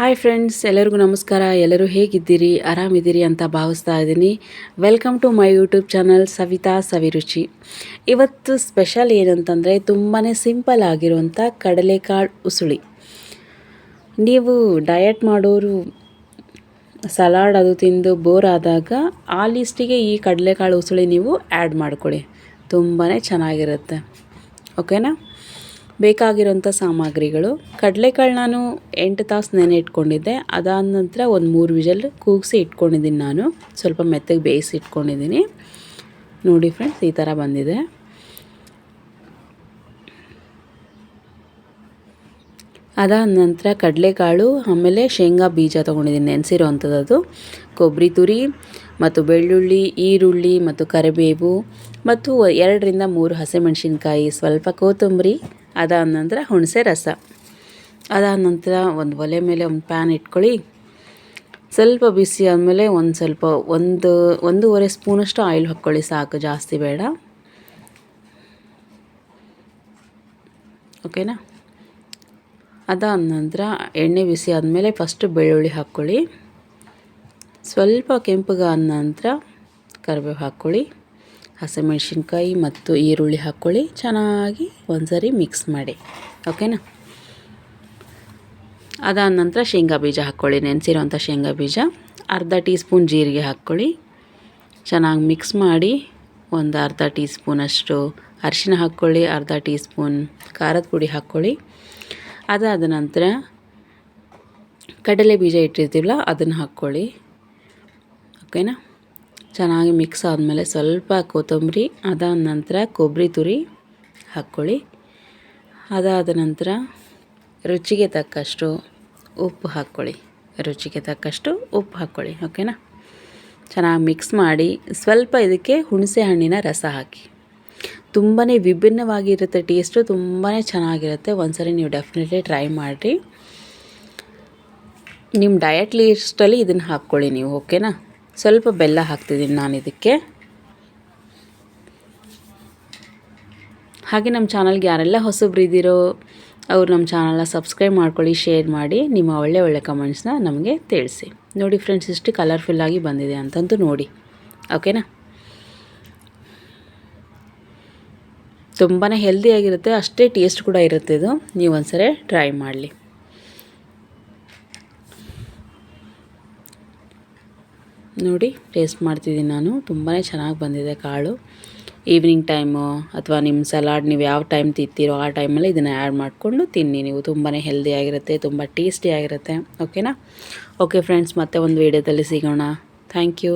Hi friends ಎಲ್ಲರಿಗೂ ನಮಸ್ಕಾರ. ಎಲ್ಲರೂ ಹೇಗಿದ್ದೀರಿ? ಆರಾಮಿದ್ದೀರಿ ಅಂತ ಭಾವಿಸ್ತಾ ಇದ್ದೀನಿ. Welcome to my YouTube channel Savitha Saviruchi ಇವತ್ತು ಸ್ಪೆಷಲ್ ಏನಂತಂದರೆ ತುಂಬಾ ಸಿಂಪಲ್ ಆಗಿರುವಂಥ ಕಡಲೆಕಾಳು ಉಸುಳಿ. ನೀವು ಡಯಟ್ ಮಾಡೋರು ಸಲಾಡ್ ಅದು ತಿಂದು ಬೋರ್ ಆದಾಗ ಆ ಲಿಸ್ಟಿಗೆ ಈ ಕಡಲೆಕಾಳು ಉಸುಳಿ ನೀವು ಆ್ಯಡ್ ಮಾಡ್ಕೊಳ್ಳಿ. ತುಂಬಾ ಚೆನ್ನಾಗಿರುತ್ತೆ. ಓಕೆನಾ ಬೇಕಾಗಿರೋಂಥ ಸಾಮಗ್ರಿಗಳು. ಕಡಲೆಕಾಳು ನಾನು ಎಂಟು ತಾಸು ನೆನೆ ಇಟ್ಕೊಂಡಿದ್ದೆ. ಅದಾದ ನಂತರ ಒಂದು ಮೂರು ವಿಜಲ್ ಕೂಗಿಸಿ ಇಟ್ಕೊಂಡಿದ್ದೀನಿ ನಾನು. ಸ್ವಲ್ಪ ಮೆತ್ತಗೆ ಬೇಯಿಸಿ ಇಟ್ಕೊಂಡಿದ್ದೀನಿ. ನೋಡಿ ಫ್ರೆಂಡ್ಸ್, ಈ ಥರ ಬಂದಿದೆ. ಅದಾದ ನಂತರ ಕಡಲೆಕಾಳು, ಆಮೇಲೆ ಶೇಂಗಾ ಬೀಜ ತೊಗೊಂಡಿದ್ದೀನಿ. ನೆನೆಸಿರೋ ಅಂಥದ್ದು ಕೊಬ್ಬರಿ ತುರಿ ಮತ್ತು ಬೆಳ್ಳುಳ್ಳಿ, ಈರುಳ್ಳಿ ಮತ್ತು ಕರಿಬೇವು ಮತ್ತು ಎರಡರಿಂದ ಮೂರು ಹಸಿಮೆಣಸಿನ್ಕಾಯಿ, ಸ್ವಲ್ಪ ಕೊತ್ತಂಬರಿ ಅದಾದ ನಂತರ ಹುಣಸೆ ರಸ. ಅದಾದ ನಂತರ ಒಂದು ಒಲೆ ಮೇಲೆ ಒಂದು ಪ್ಯಾನ್ ಇಟ್ಕೊಳ್ಳಿ. ಸ್ವಲ್ಪ ಬಿಸಿ ಆದಮೇಲೆ ಒಂದು ಸ್ವಲ್ಪ ಒಂದು, ಒಂದೂವರೆ ಸ್ಪೂನಷ್ಟು ಆಯಿಲ್ ಹಾಕ್ಕೊಳ್ಳಿ. ಸಾಕು, ಜಾಸ್ತಿ ಬೇಡ. ಓಕೆನಾ ಅದಾದ ನಂತರ ಎಣ್ಣೆ ಬಿಸಿ ಆದಮೇಲೆ ಫಸ್ಟ್ ಬೆಳ್ಳುಳ್ಳಿ ಹಾಕ್ಕೊಳ್ಳಿ. ಸ್ವಲ್ಪ ಕೆಂಪಗಾದ ನಂತರ ಕರಿಬೇವು ಹಾಕ್ಕೊಳ್ಳಿ. ಹಸಿಮೆಣ್ಸಿನ್ಕಾಯಿ ಮತ್ತು ಈರುಳ್ಳಿ ಹಾಕ್ಕೊಳ್ಳಿ ಚೆನ್ನಾಗಿ ಒಂದ್ಸರಿ ಮಿಕ್ಸ್ ಮಾಡಿ. ಓಕೆನಾ ಅದಾದ ನಂತರ ಶೇಂಗಾ ಬೀಜ ಹಾಕ್ಕೊಳ್ಳಿ ನೆನೆಸಿರೋಂಥ ಶೇಂಗಾ ಬೀಜ. ಅರ್ಧ ಟೀ ಸ್ಪೂನ್ ಜೀರಿಗೆ ಹಾಕ್ಕೊಳ್ಳಿ ಚೆನ್ನಾಗಿ ಮಿಕ್ಸ್ ಮಾಡಿ ಒಂದು ಅರ್ಧ ಟೀ ಸ್ಪೂನಷ್ಟು ಅರಿಶಿನ ಹಾಕ್ಕೊಳ್ಳಿ ಅರ್ಧ ಟೀ ಸ್ಪೂನ್ ಖಾರದ ಪುಡಿ ಹಾಕ್ಕೊಳ್ಳಿ ಅದಾದ ನಂತರ ಕಡಲೆ ಬೀಜ ಇಟ್ಟಿರ್ತೀವಲ್ಲ, ಅದನ್ನು ಹಾಕ್ಕೊಳ್ಳಿ ಓಕೆನಾ ಚೆನ್ನಾಗಿ ಮಿಕ್ಸ್ ಆದಮೇಲೆ ಸ್ವಲ್ಪ ಕೊತ್ತಂಬರಿ, ಅದಾದ ನಂತರ ಕೊಬ್ಬರಿ ತುರಿ ಹಾಕ್ಕೊಳ್ಳಿ. ಅದಾದ ನಂತರ ರುಚಿಗೆ ತಕ್ಕಷ್ಟು ಉಪ್ಪು ಹಾಕ್ಕೊಳ್ಳಿ. ರುಚಿಗೆ ತಕ್ಕಷ್ಟು ಉಪ್ಪು ಹಾಕ್ಕೊಳ್ಳಿ, ಓಕೆನಾ? ಚೆನ್ನಾಗಿ ಮಿಕ್ಸ್ ಮಾಡಿ ಸ್ವಲ್ಪ ಇದಕ್ಕೆ ಹುಣಸೆ ಹಣ್ಣಿನ ರಸ ಹಾಕಿ. ತುಂಬಾ ವಿಭಿನ್ನವಾಗಿರುತ್ತೆ ಟೇಸ್ಟು ತುಂಬಾ ಚೆನ್ನಾಗಿರುತ್ತೆ. ಒಂದ್ಸರಿ ನೀವು ಡೆಫಿನೆಟ್ಲಿ ಟ್ರೈ ಮಾಡಿರಿ. ನಿಮ್ಮ ಡಯಟ್ ಲೀಸ್ಟಲ್ಲಿ ಇದನ್ನು ಹಾಕ್ಕೊಳ್ಳಿ ನೀವು, ಓಕೆನಾ? ಸ್ವಲ್ಪ ಬೆಲ್ಲ ಹಾಕ್ತಿದ್ದೀನಿ ನಾನು ಇದಕ್ಕೆ. ಹಾಗೆ ನಮ್ಮ ಚಾನಲ್ಗೆ ಯಾರೆಲ್ಲ ಹೊಸಬ್ರು ಇದ್ದೀರೋ ಅವ್ರು ನಮ್ಮ ಚಾನಲ್ನ ಸಬ್ಸ್ಕ್ರೈಬ್ ಮಾಡ್ಕೊಳ್ಳಿ, ಶೇರ್ ಮಾಡಿ, ನಿಮ್ಮ ಒಳ್ಳೆ ಒಳ್ಳೆ ಕಮೆಂಟ್ಸ್ನ ನಮಗೆ ತಿಳಿಸಿ. ನೋಡಿ ಫ್ರೆಂಡ್ಸ್, ಇಷ್ಟು ಕಲರ್ಫುಲ್ಲಾಗಿ ಬಂದಿದೆ ಅಂತಂತೂ ನೋಡಿ. ಓಕೆನಾ? ತುಂಬಾ ಹೆಲ್ದಿಯಾಗಿರುತ್ತೆ ಅಷ್ಟೇ ಟೇಸ್ಟ್ ಕೂಡ ಇರುತ್ತೆ ಇದು. ನೀವು ಒಂದ್ಸರಿ ಟ್ರೈ ಮಾಡಲಿ. ನೋಡಿ ಟೇಸ್ಟ್ ಮಾಡ್ತಿದ್ದೀನಿ ನಾನು. ತುಂಬಾ ಚೆನ್ನಾಗಿ ಬಂದಿದೆ ಕಾಳು. ಈವ್ನಿಂಗ್ ಟೈಮು ಅಥವಾ ನಿಮ್ಮ ಸಲಾಡ್ ನೀವು ಯಾವ ಟೈಮ್ ತಿಂತೀರೋ ಆ ಟೈಮಲ್ಲಿ ಇದನ್ನು ಆ್ಯಡ್ ಮಾಡಿಕೊಂಡು ತಿನ್ನಿ. ನೀವು ತುಂಬಾ ಹೆಲ್ದಿಯಾಗಿರುತ್ತೆ ತುಂಬ ಟೇಸ್ಟಿಯಾಗಿರುತ್ತೆ ಓಕೆನಾ ಓಕೆ ಫ್ರೆಂಡ್ಸ್ ಮತ್ತೆ ಒಂದು ವೀಡಿಯೋದಲ್ಲಿ ಸಿಗೋಣ. Thank you